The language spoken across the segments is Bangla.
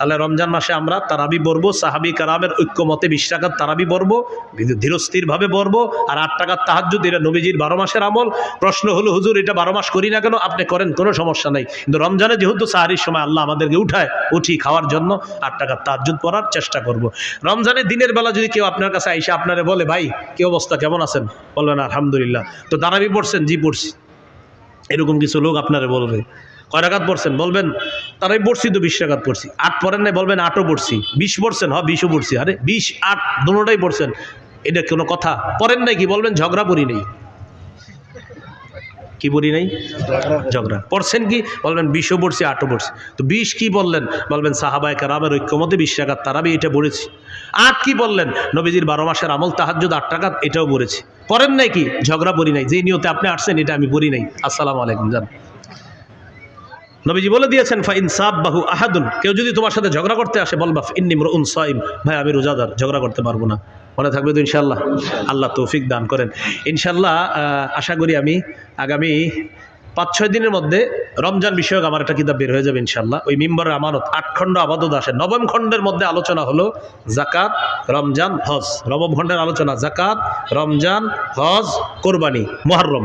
তাহলে রমজান মাসে আমরা তারাবি বলব সাহাবি কারামের ঐক্যমতে বিশ টাকার তারাবি বলব ধীরস্থিরভাবে বলব আর আট টাকার তাহাজুদ এটা নবীজির বারো মাসের আমল। প্রশ্ন হলো, হুজুর, এটা বারো মাস করি না কেন? আপনি করেন, কোনো সমস্যা নাই। কিন্তু রমজানে যেহেতু সাহারির সময় আল্লাহ আমাদেরকে উঠায়, উঠি খাওয়ার জন্য, আট টাকার তাহাজুদ পড়ার চেষ্টা করব। রমজানের দিনের বেলা যদি কেউ আপনার কাছে আইসা আপনারে বলে, ভাই, কি অবস্থা? কেমন আছেন? বলবেন, আলহামদুলিল্লাহ। তো তারাবি পড়ছেন, জি পড়ছি। এরকম কিছু লোক আপনারে বলবে। কয় রাকাত পড়ছেন? বলবেন তারাই পড়ছি তো বিশ পড়ছি। আট পড়েন নাই, বলবেন আটও পড়ছি। বিশ পড়ছেন, হ, বিশও পড়ছি। আরে বিশ, আট দুটাই পড়ছেন। এটা কোনো কথা। পড়েন নাই কি? বলবেন, ঝগড়া পড়ি নেই। কি বলি নাই? ঝগড়া। পড়ছেন কি? বলবেন, বিশও পড়ছি, আটও পড়ছি। তো বিশ কি বললেন? বলবেন, সাহাবায় কারামের ঐক্যমতে বিশ টাকার তারাবি, এটা পড়েছি। আট কি বললেন? নবীজির বারো মাসের আমল তাহাজ্জুদ, আট টাকা এটাও পড়েছি। পড়েন নাই কি? ঝগড়া পড়ি নাই। যে নিয়তে আপনি আসছেন, এটা আমি পড়ি নাই। আসসালামু আলাইকুম, জান। নবীজি বলে দিয়েছেন, ফাইন সাব বাহু আহাদুন। কেউ যদি তোমার সাথে ঝগড়া করতে আসে বলবা ইন্নি রুন সাইম, ভাই, আমি রোজাদার, ঝগড়া করতে পারব না। মনে থাকবে তো ইনশাল্লাহ আল্লাহ তৌফিক দান করেন। ইনশাল্লাহ আশা করি আমি আগামী পাঁচ ছয় দিনের মধ্যে রমজান বিষয়ক আমার একটা কিতাব বের হয়ে যাবে ইনশাল্লাহ ওই মিম্বরের আমানত, আট খণ্ড আবাদত আসে। নবম খণ্ডের মধ্যে আলোচনা হলো জাকাত রমজান, হজ। নবম খণ্ডের আলোচনা জাকাত রমজান, হজ, কোরবানি মহরম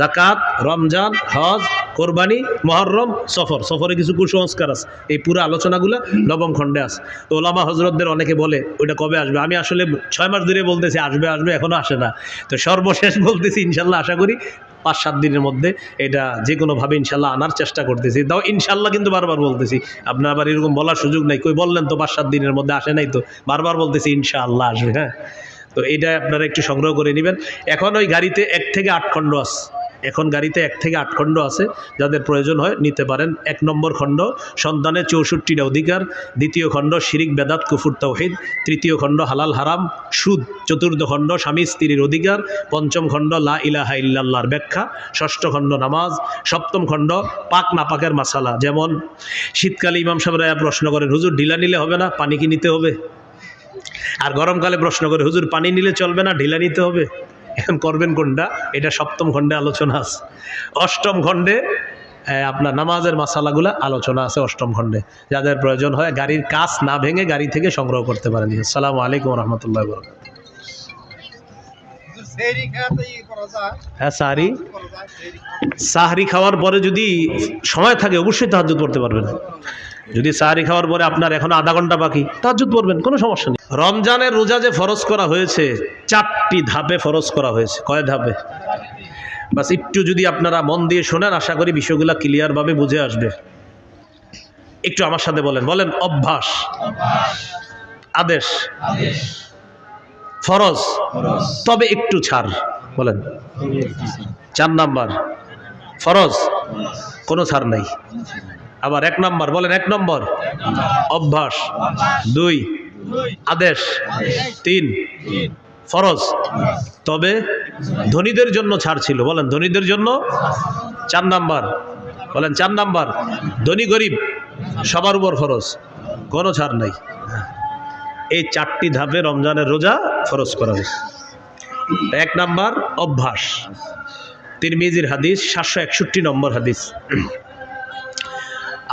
জাকাত রমজান, হজ, কোরবানি মহরম সফর। সফরে কিছু কুসংস্কার আছে। এই পুরো আলোচনাগুলো নবম খণ্ডে আছে। তো ওলামা হজরতদের অনেকে বলে, ওইটা কবে আসবে? আমি আসলে ছয় মাস ধরে বলতেছি, আসবে আসবে এখনও আসে না। তো সর্বশেষ বলতেছি ইনশাল্লাহ আশা করি পাঁচ সাত দিনের মধ্যে এটা যে কোনোভাবে ইনশাল্লাহ আনার চেষ্টা করতেছি। তাও ইনশাল্লাহ কিন্তু বারবার বলতেছি, আপনার আবার এরকম বলার সুযোগ নাই। কই বললেন তো পাঁচ সাত দিনের মধ্যে আসে নাই তো। বারবার বলতেছি, ইনশাআল্লাহ আসবে। হ্যাঁ? তো এটা আপনারা একটু সংগ্রহ করে নেবেন। এখন ওই গাড়িতে এক থেকে আট খণ্ড আছে। এখন গাড়িতে এক থেকে আট খণ্ড আছে, যাদের প্রয়োজন হয় নিতে পারেন। এক নম্বর খণ্ড সন্তানের চৌষট্টিটা অধিকার। দ্বিতীয় খণ্ড, শিরিক, বেদাত, কুফুর তৌহিদ তৃতীয় খণ্ড, হালাল, হারাম, সুদ। চতুর্থ খণ্ড, স্বামী, স্ত্রীর অধিকার। পঞ্চম খণ্ড, লা ইলাহা ইল্লাল্লাহর ব্যাখ্যা। ষষ্ঠ খণ্ড, নামাজ। সপ্তম খণ্ড, পাক নাপাকের মাসালা। যেমন, শীতকালে ইমাম সাহেবরা প্রশ্ন করেন, হুজুর, ঢিলা নিলে হবে না? পানি কি নিতে হবে? আর গরমকালে প্রশ্ন করে, হুজুর, পানি নিলে চলবে না? ঢিলা নিতে হবে? করবেন কোনটা? এটা সপ্তম খণ্ডে আলোচনা আছে। অষ্টম খণ্ডে আপনার নামাজের মাসালাগুলো আলোচনা আছে অষ্টম খণ্ডে। যাদের প্রয়োজন হয়, গাড়ির কাজ না ভেঙে গাড়ি থেকে সংগ্রহ করতে পারেন। আসসালামু আলাইকুম রহমতুল্লাহ বরকাত হ্যাঁ সাহারি। সাহারি খাওয়ার পরে যদি সময় থাকে, অবশ্যই তাহাজুদ পড়তে পারবেন। যদি সাহারি খাওয়ার পরে আপনার এখন আধা ঘণ্টা বাকি তাহাজুদ পড়বেন, কোনো সমস্যা নেই। রমজানের রোজা যে ফরজ করা হয়েছে, চারটি ধাপে ফরজ করা হয়েছে। কয় ধাপে? বাস একটু যদি আপনারা মন দিয়ে শোনেন, আশা করি বিষয়গুলো ক্লিয়ারভাবে বুঝে আসবে। একটু আমার সাথে বলেন বলেন অভ্যাস। আদেশ। ফরজ। তবে একটু ছাড়, বলেন। চার নাম্বার। ফরজ। কোনো ছাড় নাই। আবার এক নম্বর, বলেন এক নম্বর। অভ্যাস, দুই, আদেশ, তিন, ফরজ। তবে ধনীদের জন্য ছাড় ছিল, বলেন ধনীদের জন্য চার নাম্বার, বলেন চার নাম্বার। ধনী গরিব, সবার উপর ফরজ, কোনো ছাড় নাই। এই চারটি ধাপে রমজানের রোজা ফরজ করা হয়েছে। এক নাম্বার, অভ্যাস। তিরমিজির হাদিস সাতশো একষট্টি নম্বর হাদিস।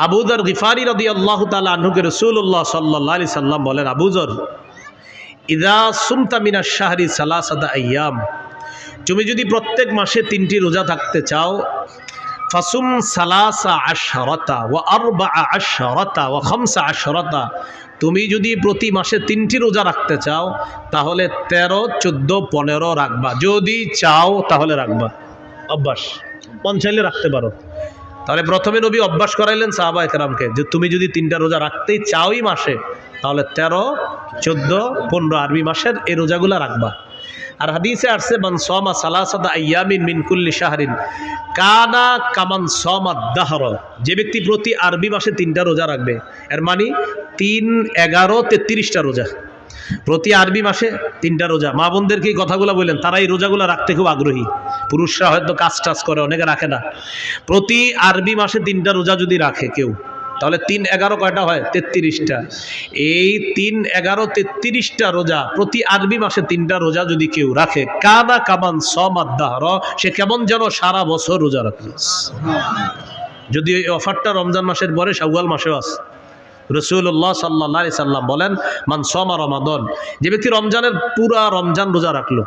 আবুদর গিফারি রদি আল্লাহ তালা আনহুকে রসুল্লাহ সাল্লাহ আলি সাল্লাম বলেন আবুজর ইদা সুমতা মিনা শাহরি সালাসাদা আয়াম তুমি যদি প্রত্যেক মাসে তিনটি রোজা থাকতে চাও, ফাসুম সালাসা আশরতা ও আরবা আশরতা ও খমসা আশরতা, তুমি যদি প্রতি মাসে তিনটি রোজা রাখতে চাও, তাহলে তেরো, চোদ্দ, পনেরো রাখবা। যদি চাও, তাহলে রাখবা। অভ্যাস। মন চাইলে রাখতে পারো। তাহলে প্রথমে নবী অভ্যাস করাইলেন সাহাবা একরামকে যে তুমি যদি তিনটা রোজা রাখতেই চাওই মাসে, তাহলে তেরো, চোদ্দ, পনেরো আরবি মাসের এই রোজাগুলো রাখবা। আর হাদিসে আসছে, মান সমা সালাসাদা আয়ামিন মিন কুল্লি শাহরিন কানা কামান সমা দাহর। যে ব্যক্তি প্রতি আরবি মাসে তিনটা রোজা রাখবে, এর মানে তিন, এগারো, তেত্রিশটা রোজা। প্রতি আরবি মাসে তিনটা রোজা। মা বোনদেরকে এই কথাগুলো বললেন, তারা এই রোজাগুলো রাখতে খুব আগ্রহী। পুরুষরা হয়তো কাজ টাজ করে, অনেকে রাখে না। প্রতি আরবি মাসে তিনটা রোজা যদি রাখে কেউ, তাহলে তিন এগারো কয়টা হয়? তেত্রিশটা। এই তিন এগারো তেত্রিশটা রোজা, প্রতি আরবি মাসে তিনটা রোজা যদি কেউ রাখে কানা কামান সমাদ্দাহর সে কেমন যেন সারা বছর রোজা রাখে। যদি এই অফারটা রমজান মাসের পরে, শাওয়াল মাসেও আছে। রসুল্লাহ সাল্লাহ সাল্লাম বলেন, মান সমা রমাদন যে ব্যক্তি রমজানের পুরা রমজান রোজা রাখল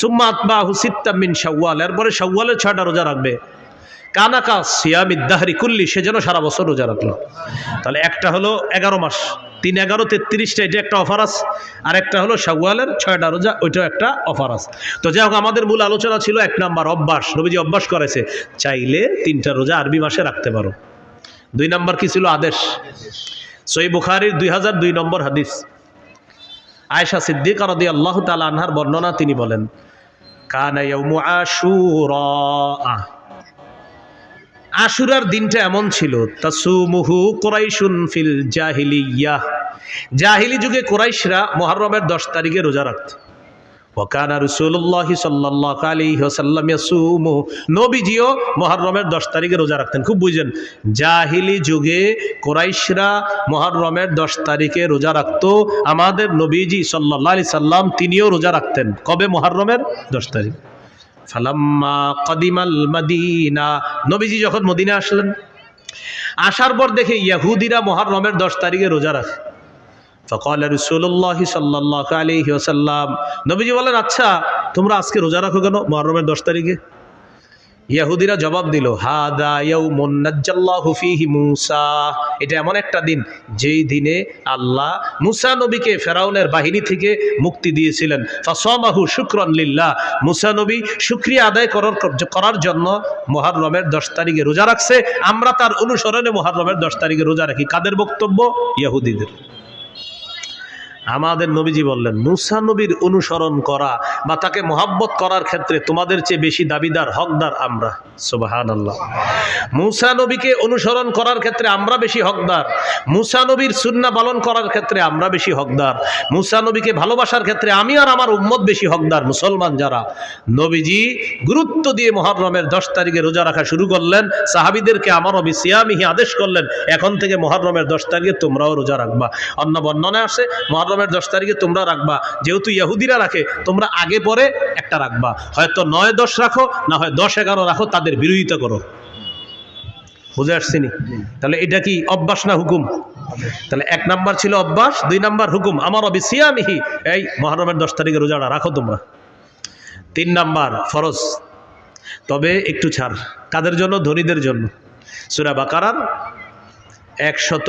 সুম্মা আতবা হুসিত্তামিন শাওয়াল, এরপরে শাওয়ালের ছয়টা রোজা রাখবে। কানাকা সিয়াম ইদ্দাহারি কুল্লি, সে যেন সারা বছর রোজা রাখল। তাহলে একটা হলো এগারো মাস, তিন এগারো তেত্রিশটা এটা একটা অফার আছে, আর একটা হলো শাওয়ালের ছয়টা রোজা, ওইটাও একটা অফার আছে। তো যাই হোক, আমাদের মূল আলোচনা ছিল এক নাম্বার অভ্যাস, নবীজি অভ্যাস করেছে, চাইলে তিনটা রোজা আরবি মাসে রাখতে পারো। দুই নাম্বার কি ছিল? আদেশ। সই বুখারির দুই হাজার দুই নম্বর হাদিস। আয়েশা সিদ্দিক রদি আল্লাহ তালা আনহার বর্ণনা তিনি বলেন কানা ইয়াউমু আশুরা। আশুরার দিনটা এমন ছিল তাসুমুহু কোরাইশুন ফিল জাহিলিয়া। জাহিলি যুগে কোরাইশরা মুহররমের দশ তারিখে রোজা রাখত। ওকানা রসুল্লাহ সাল্লাহ আলী ওসাল্লাম ইয়াসুমু। নবীজিও মহরমের দশ তারিখে রোজা রাখতেন। খুব বুঝেন, জাহিলি যুগে কোরাইশরা মহরমের দশ তারিখে রোজা রাখতো। আমাদের নবীজি সাল্লাহ আলি সাল্লাম তিনিও রোজা রাখতেন। কবে মহরমের দশ তারিখ। ফালাম্মা কদিমাল মদিনা। নবীজি যখন মদিনা আসলেন, আসার পর দেখে ইয়াহুদিরা মহরমের দশ তারিখে রোজা রাখে। ফকল রসুল্লাহ সাল্লাহ আলহি ওসাল্লাম নবীজি বলেন আচ্ছা তোমরা আজকে রোজা রাখো কেন মহরমের দশ তারিখে? ইয়াহুদিরা জবাব দিল মূসা। এটা এমন একটা দিন, যেই দিনে আল্লাহ মুসা নবীকে ফেরাউনের বাহিনী থেকে মুক্তি দিয়েছিলেন। ফাসামাহু শুকরান লিল্লাহ। মুসা নবী শুকরিয়া আদায় করার করার জন্য মুহররমের দশ তারিখে রোজা রাখছে। আমরা তার অনুসরণে মুহররমের দশ তারিখে রোজা রাখি। কাদের বক্তব্য? ইয়াহুদিদের আমাদের নবীজি বললেন, মুসা নবীর অনুসরণ করা বা তাকে মোহাব্বত করার ক্ষেত্রে তোমাদের চেয়ে বেশি দাবিদার, হকদার আমরা। সুবাহান আল্লাহ মুসা নবীকে অনুসরণ করার ক্ষেত্রে আমরা বেশি হকদার। মুসা নবীর সুন্না পালন করার ক্ষেত্রে আমরা বেশি হকদার। মুসা নবীকে ভালোবাসার ক্ষেত্রে আমি আর আমার উম্মত বেশি হকদার, মুসলমান যারা। নবীজি গুরুত্ব দিয়ে মহরমের দশ তারিখে রোজা রাখা শুরু করলেন, সাহাবিদেরকে আমার অবি সিয়ামিহি আদেশ করলেন, এখন থেকে মহরমের দশ তারিখে তোমরাও রোজা রাখবা। অন্য বর্ণনায় আসে মহরমের দশ তারিখে তোমরা রাখবা। যেহেতু ইহুদিরা রাখে, তোমরা আগে পরে একটা রাখবা। হয়তো নয় দশ রাখো, না হয় দশ এগারো রাখো, তাদের বিরোধিতা করো। বুঝে আসছিনি তাহলে এটা কি অভ্যাস না হুকুম? তাহলে এক নাম্বার ছিল অভ্যাস, দুই নাম্বার হুকুম। আমার অবি সিয়ামিহি এই মহরমের দশ তারিখে রোজাটা রাখো তোমরা। তিন নাম্বার, ফরজ। তবে একটু ছাড়। কাদের জন্য? ধনীদের জন্য। সুরা বাকারার একশত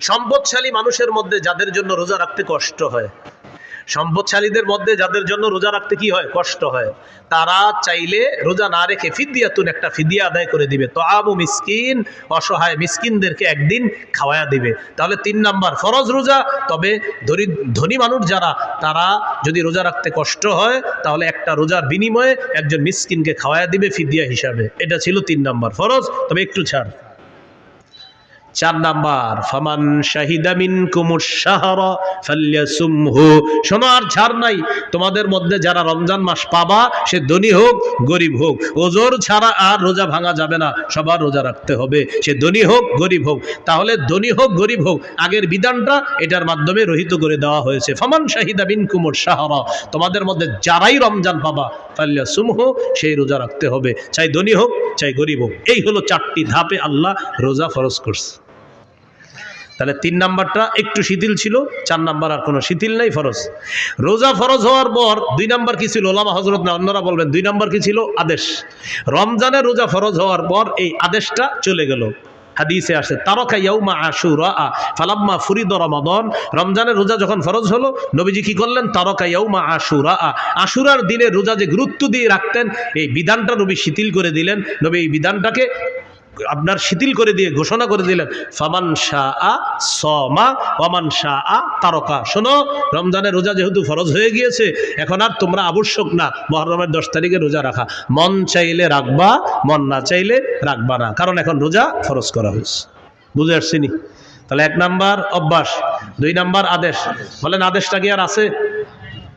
সম্পদশালী মানুষের মধ্যে যাদের জন্য রোজা রাখতে কষ্ট হয়। সম্পদশালীদের মধ্যে যাদের জন্য রোজা রাখতে কি হয়? কষ্ট হয়। তারা চাইলে রোজা না রেখে ফিদিয়াতুন একটা ফিদিয়া আদায় করে দিবে। তো আবু মিসকিন, অসহায় মিসকিনদেরকে একদিন খাওয়ায়া দিবে। তাহলে তিন নাম্বার, ফরজ রোজা। তবে ধনী মানুষ যারা, তারা যদি রোজা রাখতে কষ্ট হয়, তাহলে একটা রোজার বিনিময়ে একজন মিসকিনকে খাওয়ায়া দিবে ফিদিয়া হিসাবে। এটা ছিল তিন নাম্বার, ফরজ। তবে একটু ছাড়। চার নাম্বার, ফামান শাহিদামিন কুমুর সাহারা ফাল্যাসুমহু। শোনো, আর ছাড় নাই। তোমাদের মধ্যে যারা রমজান মাস পাবা, সে ধনী হোক, গরিব হোক। ওজোর ছাড়া আর রোজা ভাঙা যাবে না, সবার রোজা রাখতে হবে। সে ধনী হোক, গরিব হোক। তাহলে ধনী হোক, গরিব হোক, আগের বিধানটা এটার মাধ্যমে রহিত করে দেওয়া হয়েছে। ফামান শাহিদা বিন কুমুর সাহারা তোমাদের মধ্যে যারাই রমজান পাবা, ফাল্যাসুমহু, সেই রোজা রাখতে হবে। চাই ধনী হোক, চাই গরিব হোক। এই হলো চারটি ধাপে আল্লাহ রোজা ফরজ করছে। তাহলে তিন নাম্বারটা একটু শিথিল ছিল, চার নাম্বার আর কোনো শিথিল নাই ফরজ। রোজা ফরজ হওয়ার পর দুই নাম্বার কি ছিল? ওলামা হজরত না, অন্যরা বলবেন, দুই নাম্বার কি ছিল? আদেশ। রমজানের রোজা ফরজ হওয়ার পর এই আদেশটা চলে গেল। হাদিসে আসে তারকা ইয়াউমা আশুরা ফালাম্মা ফুরিদ রমাদন। রমজানের রোজা যখন ফরজ হলো, নবীজি কি করলেন? তারকা ইয়াউমা আশুরা আশুরার দিনে রোজা যে গুরুত্ব দিয়ে রাখতেন, এই বিধানটা নবী শিথিল করে দিলেন। নবী এই বিধানটাকে আপনার শিথিল করে দিয়ে ঘোষণা করে দিলেন, ফামান শাহ আ শাহ আ তারকা। শোনো, রমজানের রোজা যেহেতু ফরজ হয়ে গিয়েছে, এখন আর তোমরা আবশ্যক না, মহরমের দশ তারিখে রোজা রাখা। মন চাইলে রাখবা, মন না চাইলে রাখবা না, কারণ এখন রোজা ফরজ করা হয়েছে। বুঝে আসছিনি? তাহলে এক নাম্বার অভ্যাস, দুই নাম্বার আদেশ। বলেন, আদেশটা কি আর আছে?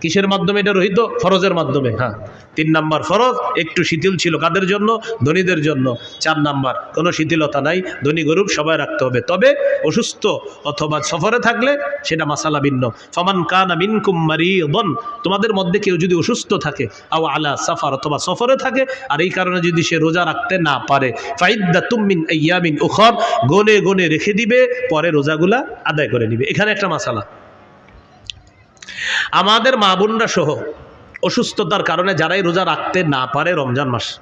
কিসের মাধ্যমে? এটা রহিত ফরজের মাধ্যমে। হ্যাঁ। তিন নাম্বার ফরজ, একটু শিথিল ছিল। কাদের জন্য? ধনীদের জন্য। চার নাম্বার, কোনো শিথিলতা নাই। ধনী গরুব সবাই রাখতে হবে। তবে অসুস্থ অথবা সফরে থাকলে সেটা মাসালা ভিন্ন। ফমান কান আমিন কুম্মারি বন তোমাদের মধ্যে কেউ যদি অসুস্থ থাকে, আও আলা সাফার অথবা সফরে থাকে, আর এই কারণে যদি সে রোজা রাখতে না পারে ফাইদ্দা তুমিন ইয়ামিন উখর, গনে গনে রেখে দিবে, পরে রোজাগুলা আদায় করে নিবে। এখানে একটা মাসালা। আমাদের মা বোনরা সহ অসুস্থতার কারণে যারাই রোজা রাখতে না পারে রমজান মাস।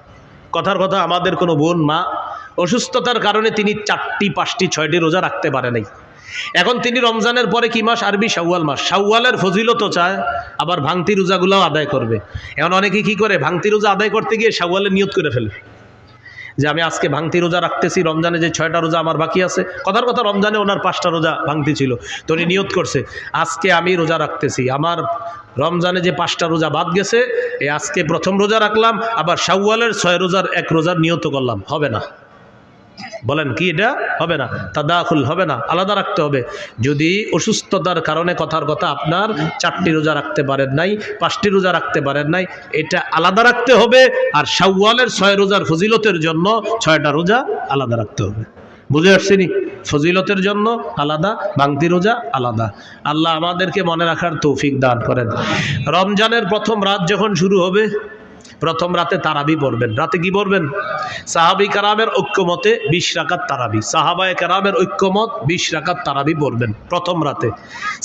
কথার কথা, আমাদের কোনো বোন, মা অসুস্থতার কারণে তিনি চারটি, পাঁচটি, ছয়টি রোজা রাখতে পারে নাই। এখন তিনি রমজানের পরে কি মাস? আরবি শাওয়াল মাস। শাওয়ালের ফজিলতও চায়, আবার ভাঙতি রোজাগুলোও আদায় করবে। এখন অনেকে কি করে? ভাঙতি রোজা আদায় করতে গিয়ে শাওয়ালের নিয়ত করে ফেলে। যে আমি আজকে ভাঙতি রোজা রাখতেছি, রমজানে যে ছয়টা রোজা আমার বাকি আছে। কথার কথা, রমজানে ওনার পাঁচটা রোজা ভাঙতি ছিল। তো উনি নিয়ত করছে, আজকে আমি রোজা রাখতেছি। আমার রমজানে যে পাঁচটা রোজা বাদ গেছে, এই আজকে প্রথম রোজা রাখলাম, আবার শাওয়ালের ছয় রোজার এক রোজার নিয়ত করলাম। হবে না। বলেন, কি এটা? হবে না। তাদাখুল হবে না। আলাদা রাখতে হবে। যদি অসুস্থতার কারণে কথার কথা আপনার চারটি রোজা রাখতে পারেন নাই, পাঁচটি রোজা রাখতে পারেন নাই, এটা আলাদা রাখতে হবে। আর শাওয়ালের ছয় রোজার ফজিলতের জন্য ছয়টা রোজা আলাদা রাখতে হবে। বুঝে আসছেনি ফজিলতের জন্য আলাদা, বাংতি রোজা আলাদা। আল্লাহ আমাদেরকে মনে রাখার তৌফিক দান করেন। রমজানের প্রথম রাত যখন শুরু হবে প্রথম রাতে তারাবি পড়বেন। রাতে কি পড়বেন? সাহাবি কারামের ঐক্যমতে বিশ রাকাত তারাবি। সাহাবায় কারামের ঐক্যমত বিশ রাকাত তারাবি পড়বেন প্রথম রাতে।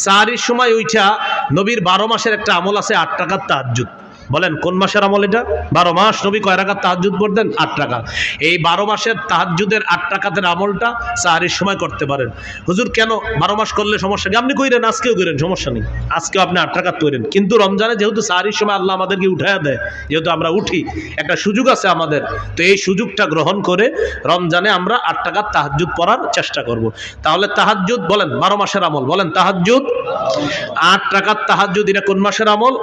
সাহারির সময় ওইটা নবীর বারো মাসের একটা আমল আছে, আট টাকার তাহাজ্জুদ। বলেন, কোন মাসের আমল এটা? বারো মাস। নবী কয় রাকাত তাহাজ্জুদ পড়তেন? আট টাকা এই বারো মাসের তাহাজ্জুদের আট টাকাতের আমলটা সাহারির সময় করতে পারেন। হুজুর, কেন? বারো মাস করলে সমস্যা নেই আপনি কইরেন, আজকেও করেন সমস্যা নেই। আজকেও আপনি আট টাকাত করেন কিন্তু রমজানে যেহেতু সাহারির সময় আল্লাহ আমাদেরকে উঠাইয়া দেয়, যেহেতু আমরা উঠি, একটা সুযোগ আছে আমাদের। তো এই সুযোগটা গ্রহণ করে রমজানে আমরা আট টাকার তাহাজ্জুদ পড়ার চেষ্টা করব। তাহলে তাহাজ্জুদ, বলেন, বারো মাসের আমল, বলেন, তাহাজ্জুদ, আট টাকার তাহাজ্জুদ, এটা কোন মাসের আমল?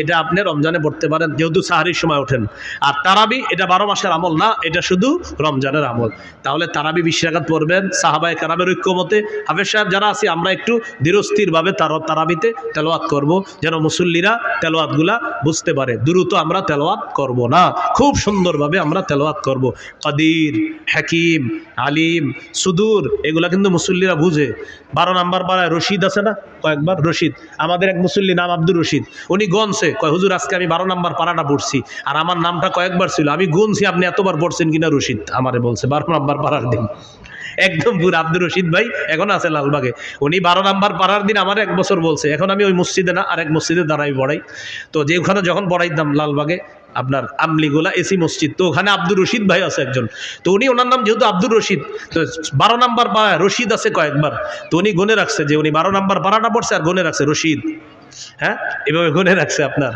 এটা আপনি রমজানে পড়তে পারেন, যেহেতু সাহারির সময় ওঠেন। আর তারাবি, এটা বারো মাসের আমল না, এটা শুধু রমজানের আমল। তাহলে তারাবি বিশ রাকাত পড়বেন, সাহাবায় কারামের ঐক্যমতে। হাফেজ সাহেব, যারা আছি, আমরা একটু ধীরস্থিরভাবে তার তারাবিতে তেলোয়াত করব, যেন মুসল্লিরা তেলোয়াতগুলা বুঝতে পারে। দ্রুত আমরা তেলোয়াত করব না, খুব সুন্দরভাবে আমরা তেলোয়াত করব। কাদির, হাকিম, আলিম, সুদূর, এগুলা কিন্তু মুসল্লিরা বুঝে। বারো নাম্বার পাড়ায় রশিদ আছে না? কয়েকবার রশিদ। আমাদের এক মুসল্লি নাম আব্দুর রশিদ। উনি গনছে কয়, হুজুর, আজকে আমি বারো নাম্বার পাড়াটা পড়ছি। আর আমার নামটা কয়েকবার ছিল। আমি গুনছি, আপনি এতবার পড়ছেন কিনা রশিদ আমারে বলছে, বারো নাম্বার পাড়ার দিন। একদম পুরো আব্দুর রশিদ ভাই এখন আছে লালবাগে। উনি বারো নাম্বার পাড়ার দিন আমার এক বছর বলছে, এখন আমি ওই মসজিদে না আর এক মসজিদে দাঁড়াই বড়াই তো যে ওখানে যখন পড়াইতাম লালবাগে আপনার আমলিগোলা এসি মসজিদ। তো ওখানে আব্দুর রশিদ ভাই আছে একজন। তো উনি ওনার নাম যেহেতু আব্দুর রশিদ, তো বারো নাম্বার পাড়ায় রশিদ আছে কয়েকবার। তো উনি গুনে রাখছে যে উনি বারো নাম্বার পাড়াটা পড়ছে আর গুনে রাখছে রশিদ। হ্যাঁ? এভাবে গুনে রাখছে আপনার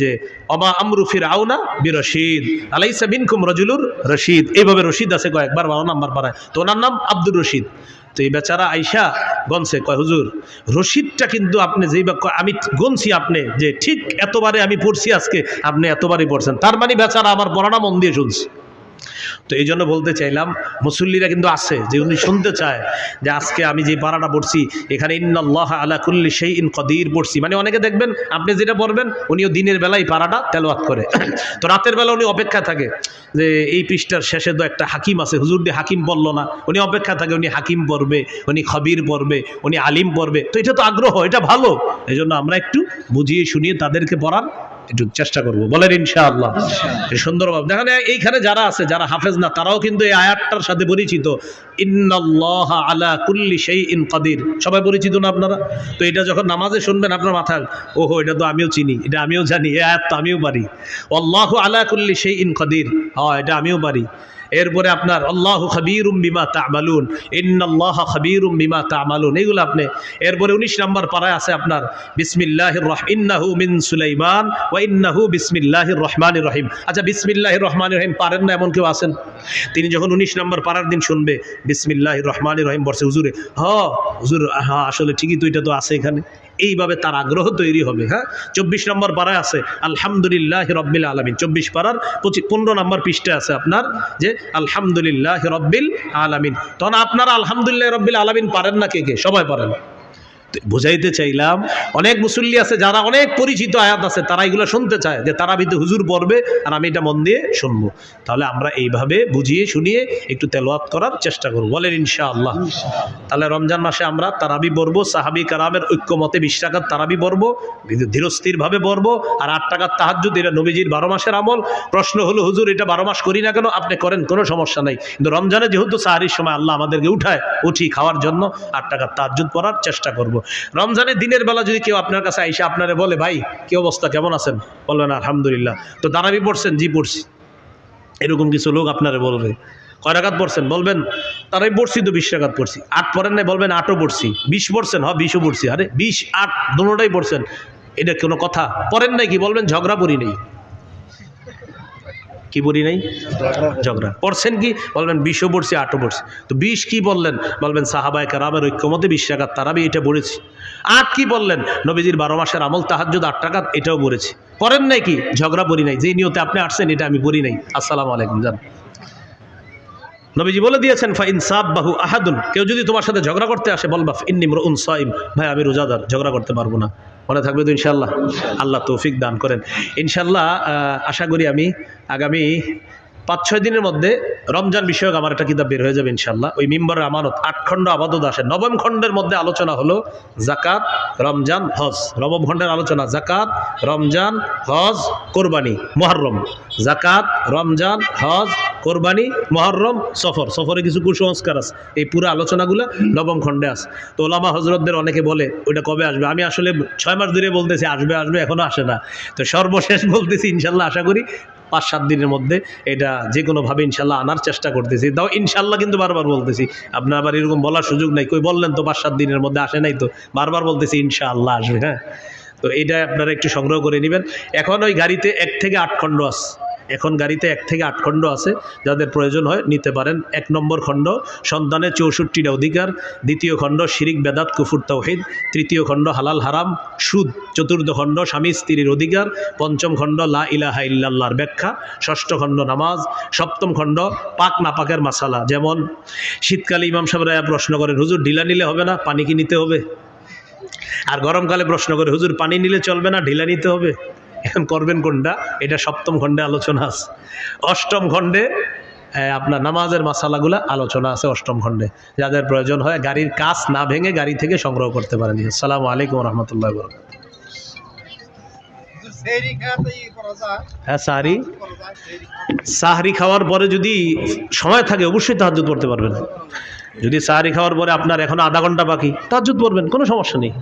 যে, অমা আমরু ফির আউনা বি রশিদ আলাইসা বিনকুম রজুলুর রশিদ। এইভাবে রশিদ আছে কয়েকবার বারো নাম্বার পাড়ায়। তো ওনার নাম আব্দুর রশিদ। তো এই বেচারা আইসা গনছে কয়, হুজুর, রশিদটা কিন্তু আপনি যেই বা আমি গনছি আপনি, যে ঠিক এতবারে আমি পড়ছি আজকে, আপনি এতবারই পড়ছেন। তার মানে বেচারা আমার পড়াটা মন দিয়ে শুনছে। তো এই জন্য বলতে চাইলাম, মুসল্লিরা কিন্তু আছে, যে উনি শুনতে চায় যে আজকে আমি যে পাড়াটা পড়ছি, এখানে ইন্নাল্লাহ আলা কুল্লি সেই ইন কদির পড়ছি। মানে অনেকে দেখবেন, আপনি যেটা পড়বেন, উনিও দিনের বেলায় পাড়াটা তেলোয়াত করে। তো রাতের বেলা উনি অপেক্ষা থাকে যে এই পৃষ্ঠার শেষে তো একটা হাকিম আছে, হুজুর দিয়ে হাকিম পড়ল না। উনি অপেক্ষা থাকে, উনি হাকিম পড়বে, উনি খবির পড়বে, উনি আলিম পড়বে। তো এটা তো আগ্রহ, এটা ভালো। এই জন্য আমরা একটু বুঝিয়ে শুনিয়ে তাদেরকে পড়ার একটু চেষ্টা করব। বলেন ইনশাআল্লাহ। এই সুন্দরভাবে। দেখেন এইখানে যারা আছে যারা হাফেজ না তারাও কিন্তু এই আয়াতটার সাথে পরিচিত। ইন্নাল্লাহ আলা কুল্লি সেই ইন কাদির। সবাই পরিচিত না আপনারা? তো এটা যখন নামাজে শুনবেন আপনার মাথায় ওহো এটা তো আমিও চিনি এটা আমিও জানি এই আয়াত তো আমিও পারি। আল্লাহ আলা কুল্লি সেই ইন কাদির। হ্যাঁ এটা আমিও পারি। এরপরে আপনার, আল্লাহ খাবিরুম বিমা তামালুন ইন্নাল্লাহ খাবিরুম বিমা তামালুন এইগুলো আপনি, এরপরে উনিশ নম্বর পাড়ায় আছে আপনার, বিসমিল্লাহির রহ ইন্নাহু মিন সুলাইমান ওয়া ইন্নাহু বিসমিল্লাহির রহমানির রহিম আচ্ছা বিসমিল্লাহির রহমানির রহিম পারেন না এমন কেউ আছেন? তিনি যখন উনিশ নম্বর পাড়ার দিন শুনবে, বিসমিল্লাহির রহমানির রহিম বলছে, হুজুরে, হ, হুজুর হ্যাঁ আসলে ঠিকই তো এটা তো আছে এখানে এইভাবে তার আগ্রহ তৈরি হবে হ্যাঁ? চব্বিশ নম্বর পাড়ায় আছে, আলহামদুলিল্লাহ রব্বিল আলমিন। চব্বিশ পাড়ার পঁচিশ পনেরো নম্বর পৃষ্ঠে আছে আপনার যে, আলহামদুলিল্লাহ রব্বিল আলমিন। তখন আপনারা আলহামদুলিল্লাহ রব্বিল আলমিন পারেন না কে কে? সবাই পারেন। বুঝাইতে চাইলাম। অনেক মুসল্লি আছে যারা অনেক পরিচিত আয়াত আছে, তারা এগুলো শুনতে চায় যে তারা বিতে হুজুর পড়বে আর আমি এটা মন দিয়ে শুনব। তাহলে আমরা এইভাবে বুঝিয়ে শুনিয়ে একটু তেলোয়াত করার চেষ্টা করব। বলেন ইনশা আল্লাহ তাহলে রমজান মাসে আমরা তারাবি পড়ব, সাহাবি কারামের ঐক্যমতে বিশ টাকার তারাবি পড়ব ধীরস্থিরভাবে পড়ব আর আট টাকার তাহাজুদ এটা নবীজির বারো মাসের আমল। প্রশ্ন হলো, হুজুর, এটা বারো মাস করি না কেন? আপনি করেন, কোনো সমস্যা নাই। কিন্তু রমজানে যেহেতু সাহারির সময় আল্লাহ আমাদেরকে উঠায় উঠি খাওয়ার জন্য আট টাকার তাহাজুদ পড়ার চেষ্টা করব। রমজানে দিনের বেলা যদি কেউ আপনার কাছে আইসে আপনারে বলে, ভাই, কি অবস্থা? কেমন আছেন? বলবেন আলহামদুলিল্লাহ। তো তারাবি পড়ছেন? জি, পড়ছি। এরকম কিছু লোক আপনারে বলবে। কয় রাকাত পড়ছেন? বলবেন, তারাই পড়ছি তো বিশ রাকাত পড়ছি। আট পড়েন নাই? বলবেন, আটও পড়ছি। বিশ পড়ছেন? হ, বিশও পড়ছি। আরে, বিশ, আট, দুটোটাই পড়ছেন। এটা কোনো কথা? পড়েন নাই কি? বলবেন, ঝগড়া পড়ি নেই। কি বলি নাই? ঝগড়া। পড়ছেন কি? বলবেন বিশও পড়ছি, আটও পড়ছি। তো বিশ কি বললেন? বলবেন সাহাবায় কারামের ঐক্যমতে বিশ টাকার তারাবি, এটা পড়েছি। আট কি বললেন? নবীজির বারো মাসের আমল তাহাজ্জুদ, আট টাকা এটাও পড়েছি। পড়েন নাই কি? ঝগড়া বলি নাই। যে নিয়তে আপনি আসছেন, এটা আমি বলি নাই। আসসালামু আলাইকুম, জান। নবীজি বলে দিয়েছেন ফা ইনসাব বাহু আহাদুন। কেউ যদি তোমার সাথে ঝগড়া করতে আসে বলবা ইন্নি উন সাইম। ভাই আমি রোজাদার ঝগড়া করতে পারব না। মনে থাকবে তো ইনশাল্লাহ আল্লাহ তৌফিক দান করেন। ইনশাল্লাহ আশা করি আমি আগামী পাঁচ ছয় দিনের মধ্যে রমজান বিষয়ক আমার একটা কিতাব বের হয়ে যাবে ইনশাল্লাহ ওই মিম্বরের আমানত আট খণ্ড আবাদত আসে। নবম খণ্ডের মধ্যে আলোচনা হলো জাকাত রমজান, হজ। নবম খণ্ডের আলোচনা জাকাত রমজান, হজ, কোরবানি মহরম জাকাত রমজান, হজ, কোরবানি মহরম সফর। সফরে কিছু কুসংস্কার আছে। এই পুরো আলোচনাগুলো নবম খণ্ডে আছে। তো ওলামা হজরতদের অনেকে বলে, ওইটা কবে আসবে? আমি আসলে ছয় মাস ধরে বলতেছি, আসবে আসবে, এখনও আসে না। তো সর্বশেষ বলতেছি ইনশাল্লাহ আশা করি পাঁচ সাত দিনের মধ্যে এটা যে কোনোভাবে ইনশাল্লাহ আনার চেষ্টা করতেছি। তাও ইনশাল্লাহ কিন্তু বারবার বলতেছি। আপনার আবার এরকম বলার সুযোগ নাই। কই বললেন তো পাঁচ সাত দিনের মধ্যে আসে নাই তো? বারবার বলতেছি ইনশাআল্লাহ আসবে হ্যাঁ? তো এটা আপনারা একটু সংগ্রহ করে নেবেন। এখন ওই গাড়িতে এক থেকে আট খণ্ড আছে। এখন গাড়িতে এক থেকে আট খণ্ড আছে, যাদের প্রয়োজন হয় নিতে পারেন। এক নম্বর খণ্ড, সন্তানের চৌষট্টিটা অধিকার। দ্বিতীয় খণ্ড, শিরিক, বেদাত, কুফুর, তৌহিদ। তৃতীয় খণ্ড, হালাল, হারাম, সুদ। চতুর্থ খণ্ড, স্বামী, স্ত্রীর অধিকার। পঞ্চম খণ্ড, লা ইলাহা ইল্লাল্লাহর ব্যাখ্যা। ষষ্ঠ খণ্ড, নামাজ। সপ্তম খণ্ড, পাক নাপাকের মাসালা। যেমন, শীতকালে ইমাম সাহেবরা প্রশ্ন করেন, হুজুর, ঢিলা নিলে হবে না? পানি কি নিতে হবে? আর গরমকালে প্রশ্ন করে, হুজুর, পানি নিলে চলবে না? ঢিলা নিতে হবে? এখন করবেন কোনটা? এটা সপ্তম খণ্ডে আলোচনা আছে। অষ্টম খণ্ডে আপনার নামাজের মাসালাগুলো আলোচনা আছে অষ্টম খণ্ডে। যাদের প্রয়োজন হয়, গাড়ির কাজ না ভেঙে গাড়ি থেকে সংগ্রহ করতে পারেন। আসসালামু আলাইকুম রহমতুল্লাহ হ্যাঁ সাহারি। সাহারি খাওয়ার পরে যদি সময় থাকে, অবশ্যই তাহাজুদ করতে পারবেন। যদি সাহারি খাওয়ার পরে আপনার এখন আধা ঘণ্টা বাকি তাহাজুদ পড়বেন, কোনো সমস্যা নেই।